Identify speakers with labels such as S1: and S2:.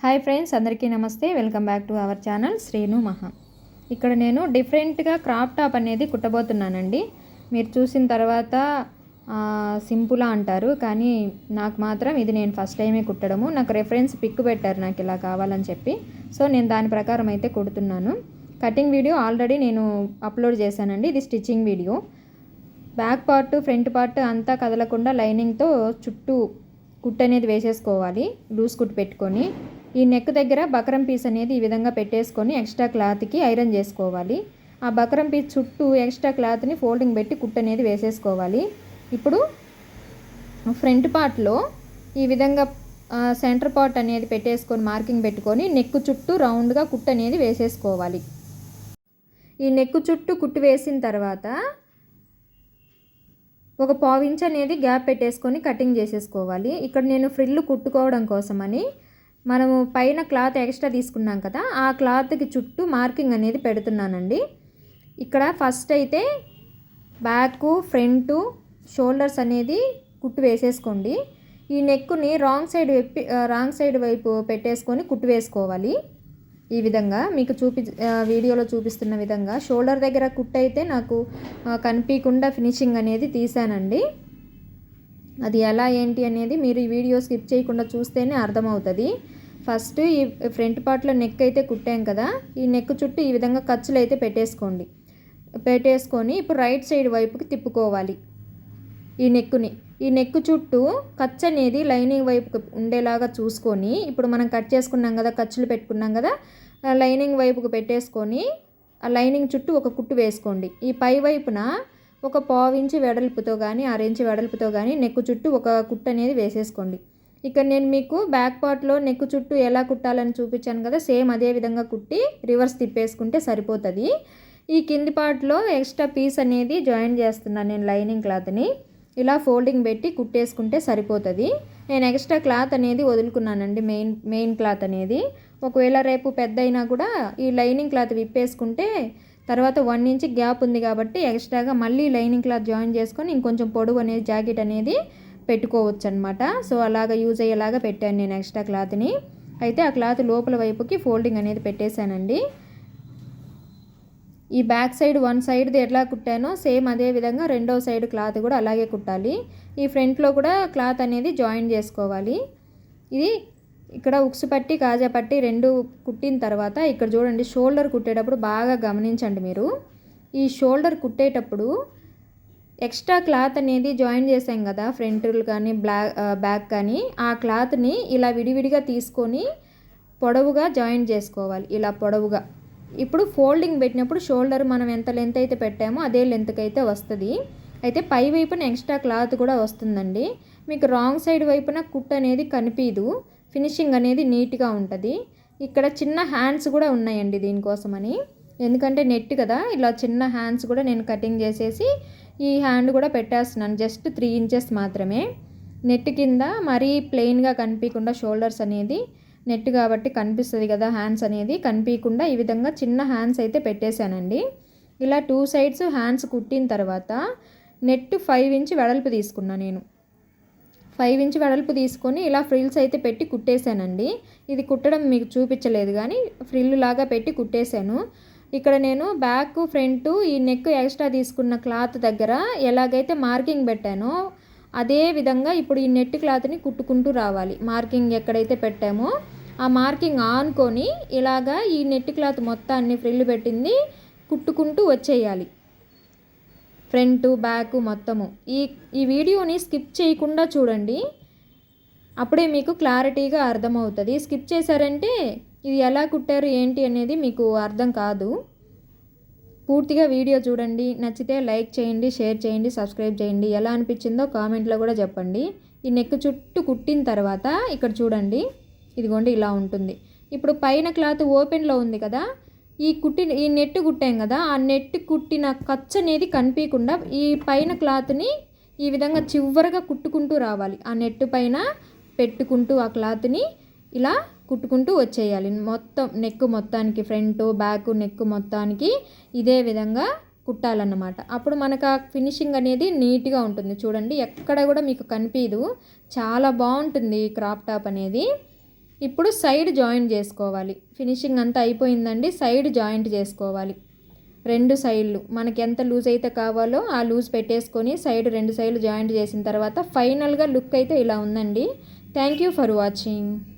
S1: Hi friends అందరికీ నమస్తే. Welcome back to our channel Srinu Maha. ఇక్కడ నేను డిఫరెంట్గా క్రాప్ టాప్ అనేది కుట్టబోతున్నానండి. మీరు చూసిన తర్వాత సింపులా అంటారు కానీ నాకు మాత్రం ఇది నేను ఫస్ట్ టైమే కుట్టడము. నాకు రెఫరెన్స్ పిక్ పెట్టారు నాకు ఇలా కావాలని చెప్పి. సో నేను దాని ప్రకారం అయితే కుడుతున్నాను. కటింగ్ వీడియో ఆల్రెడీ నేను అప్లోడ్ చేశానండి. ఇది stitching video. Back part front part అంతా కదలకుండా లైనింగ్తో చుట్టూ కుట్ అనేది వేసేసుకోవాలి. లూజ్ కుట్ పెట్టుకొని. ఈ నెక్ దగ్గర బకరం పీస్ అనేది ఈ విధంగా పెట్టేసుకొని ఎక్స్ట్రా క్లాత్కి ఐరన్ చేసుకోవాలి. ఆ బకరం పీస్ చుట్టూ ఎక్స్ట్రా క్లాత్ని ఫోల్డింగ్ పెట్టి కుట్ అనేది వేసేసుకోవాలి. ఇప్పుడు ఫ్రంట్ పార్ట్లో ఈ విధంగా సెంటర్ పార్ట్ అనేది పెట్టేసుకొని మార్కింగ్ పెట్టుకొని నెక్ చుట్టూ రౌండ్గా కుట్ అనేది వేసేసుకోవాలి. ఈ నెక్ చుట్టూ కుట్టు వేసిన తర్వాత ఒక పావు అనేది గ్యాప్ పెట్టేసుకొని కటింగ్ చేసేసుకోవాలి. ఇక్కడ నేను ఫ్రిల్లు కుట్టుకోవడం కోసమని మనము పైన క్లాత్ ఎక్స్ట్రా తీసుకున్నాం కదా ఆ క్లాత్కి చుట్టూ మార్కింగ్ అనేది పెడుతున్నానండి. ఇక్కడ ఫస్ట్ అయితే బ్యాక్ ఫ్రంట్ షోల్డర్స్ అనేది కుట్టు వేసేసుకోండి. ఈ నెక్కుని రాంగ్ సైడ్ వెప్పి రాంగ్ సైడ్ వైపు పెట్టేసుకొని కుట్టు వేసుకోవాలి. ఈ విధంగా మీకు చూపి వీడియోలో చూపిస్తున్న విధంగా షోల్డర్ దగ్గర కుట్టు అయితే నాకు కనిపించకుండా ఫినిషింగ్ అనేది తీసానండి అది ఎలా ఏంటి అనేది మీరు ఈ వీడియో స్కిప్ చేయకుండా చూస్తేనే అర్థమవుతుంది. ఫస్ట్ ఈ ఫ్రంట్ పార్ట్లో నెక్ అయితే కుట్టాం కదా ఈ నెక్ చుట్టూ ఈ విధంగా ఖర్చులు అయితే పెట్టేసుకోండి. పెట్టేసుకొని ఇప్పుడు రైట్ సైడ్ వైపుకి తిప్పుకోవాలి ఈ నెక్కుని. ఈ నెక్ చుట్టూ ఖర్చు అనేది లైనింగ్ వైపుకి ఉండేలాగా చూసుకొని ఇప్పుడు మనం కట్ చేసుకున్నాం కదా ఖర్చులు పెట్టుకున్నాం కదా లైనింగ్ వైపుకు పెట్టేసుకొని ఆ లైనింగ్ చుట్టూ ఒక కుట్టు వేసుకోండి. ఈ పై వైపున ఒక పావు ఇంచి వెడల్పుతో కానీ అరెంచి వెడల్పుతో కానీ నెక్ చుట్టూ ఒక కుట్టు అనేది వేసేసుకోండి. ఇక్కడ నేను మీకు బ్యాక్ పార్ట్లో నెక్ చుట్టూ ఎలా కుట్టాలని చూపించాను కదా సేమ్ అదే విధంగా కుట్టి రివర్స్ తిప్పేసుకుంటే సరిపోతుంది. ఈ కింది పార్ట్లో ఎక్స్ట్రా పీస్ అనేది జాయిన్ చేస్తున్నాను నేను లైనింగ్ క్లాత్ని ఇలా ఫోల్డింగ్ పెట్టి కుట్టేసుకుంటే సరిపోతుంది. నేను ఎక్స్ట్రా క్లాత్ అనేది వదులుకున్నానండి మెయిన్ మెయిన్ క్లాత్ అనేది. ఒకవేళ రేపు పెద్ద అయినా కూడా ఈ లైనింగ్ క్లాత్ విప్పేసుకుంటే తర్వాత వన్ ఇంచ్ గ్యాప్ ఉంది కాబట్టి ఎక్స్ట్రాగా మళ్ళీ లైనింగ్ క్లాత్ జాయిన్ చేసుకొని ఇంకొంచెం పొడవు అనేది జాకెట్ అనేది పెట్టుకోవచ్చు అనమాట సో అలాగ యూజ్ అయ్యేలాగా పెట్టాను నేను ఎక్స్ట్రా క్లాత్ని. అయితే ఆ క్లాత్ లోపల వైపుకి ఫోల్డింగ్ అనేది పెట్టేశానండి. ఈ బ్యాక్ సైడ్ వన్ సైడ్ది ఎట్లా కుట్టానో సేమ్ అదే విధంగా రెండో సైడ్ క్లాత్ కూడా అలాగే కుట్టాలి. ఈ ఫ్రంట్లో కూడా క్లాత్ అనేది జాయిన్ చేసుకోవాలి. ఇది ఇక్కడ ఉక్స్ పట్టి కాజా పట్టి రెండు కుట్టిన తర్వాత ఇక్కడ చూడండి షోల్డర్ కుట్టేటప్పుడు బాగా గమనించండి మీరు. ఈ షోల్డర్ కుట్టేటప్పుడు ఎక్స్ట్రా క్లాత్ అనేది జాయిన్ చేసాం కదా ఫ్రంట్ కానీ బ్లాక్ బ్యాక్ కానీ ఆ క్లాత్ని ఇలా విడివిడిగా తీసుకొని పొడవుగా జాయిన్ చేసుకోవాలి ఇలా పొడవుగా. ఇప్పుడు ఫోల్డింగ్ పెట్టినప్పుడు షోల్డర్ మనం ఎంత లెంత్ అయితే పెట్టామో అదే లెంత్కి అయితే వస్తుంది. అయితే పై వైపున ఎక్స్ట్రా క్లాత్ కూడా వస్తుందండి. మీకు రాంగ్ సైడ్ వైపున కుట్ అనేది కనిపించదు ఫినిషింగ్ అనేది నీట్గా ఉంటుంది. ఇక్కడ చిన్న హ్యాండ్స్ కూడా ఉన్నాయండి దీనికోసమని. ఎందుకంటే నెట్ కదా ఇలా చిన్న హ్యాండ్స్ కూడా నేను కటింగ్ చేసేసి ఈ హ్యాండ్ కూడా పెట్టేస్తున్నాను. జస్ట్ త్రీ ఇంచెస్ మాత్రమే. నెట్ కింద మరీ ప్లెయిన్గా కనిపించకుండా షోల్డర్స్ అనేది నెట్ కాబట్టి కనిపిస్తుంది కదా హ్యాండ్స్ అనేది కనిపించకుండా ఈ విధంగా చిన్న హ్యాండ్స్ అయితే పెట్టేశానండి. ఇలా టూ సైడ్స్ హ్యాండ్స్ కుట్టిన తర్వాత నెట్ ఫైవ్ ఇంచ్ వెడల్పు తీసుకున్నా నేను. ఫైవ్ ఇంచ్ వెడల్పు తీసుకొని ఇలా ఫ్రిల్స్ అయితే పెట్టి కుట్టేశానండి. ఇది కుట్టడం మీకు చూపించలేదు కానీ ఫ్రిల్ లాగా పెట్టి కుట్టేశాను. ఇక్కడ నేను బ్యాక్ ఫ్రంట్ ఈ నెక్ ఎక్స్ట్రా తీసుకున్న క్లాత్ దగ్గర ఎలాగైతే మార్కింగ్ పెట్టానో అదే విధంగా ఇప్పుడు ఈ నెట్ క్లాత్ని కుట్టుకుంటూ రావాలి. మార్కింగ్ ఎక్కడైతే పెట్టామో ఆ మార్కింగ్ ఆనుకొని ఇలాగా ఈ నెట్ క్లాత్ మొత్తాన్ని ఫ్రిల్ పెట్టింది కుట్టుకుంటూ వచ్చేయాలి. ఫ్రంట్ బ్యాక్ మొత్తము. ఈ ఈ వీడియోని స్కిప్ చేయకుండా చూడండి. అప్పుడే మీకు క్లారిటీగా అర్థమవుతుంది. స్కిప్ చేశారంటే ఇది ఎలా కుట్టారు ఏంటి అనేది మీకు అర్థం కాదు. పూర్తిగా వీడియో చూడండి నచ్చితే లైక్ చేయండి షేర్ చేయండి సబ్స్క్రైబ్ చేయండి. ఎలా అనిపించిందో కామెంట్లో కూడా చెప్పండి. ఈ నెక్ చుట్టూ కుట్టిన తర్వాత ఇక్కడ చూడండి. ఇదిగోండి ఇలా ఉంటుంది. ఇప్పుడు పైన క్లాత్ ఓపెన్లో ఉంది కదా. ఈ కుట్టి ఈ నెట్ కుట్టాం కదా ఆ నెట్ కుట్టిన ఖర్చు అనేది కనిపించకుండా ఈ పైన క్లాత్ని ఈ విధంగా చివరగా కుట్టుకుంటూ రావాలి. ఆ నెట్ పైన పెట్టుకుంటూ ఆ క్లాత్ని ఇలా కుట్టుకుంటూ వచ్చేయాలి. మొత్తం నెక్ మొత్తానికి ఫ్రంట్ బ్యాక్ నెక్ మొత్తానికి ఇదే విధంగా కుట్టాలన్నమాట. అప్పుడు మనకు ఆ ఫినిషింగ్ అనేది నీట్గా ఉంటుంది. చూడండి ఎక్కడ కూడా మీకు కనిపించదు చాలా బాగుంటుంది ఈ క్రాప్ టాప్ అనేది. ఇప్పుడు సైడ్ జాయింట్ చేసుకోవాలి. ఫినిషింగ్ అంతా అయిపోయిందండి సైడ్ జాయింట్ చేసుకోవాలి. రెండు సైడ్లు. మనకి ఎంత లూజ్ అయితే కావాలో ఆ లూజ్ పెట్టేసుకొని సైడ్ రెండు సైడ్లు జాయింట్ చేసిన తర్వాత ఫైనల్గా లుక్ అయితే ఇలా ఉందండి. Thank you for watching.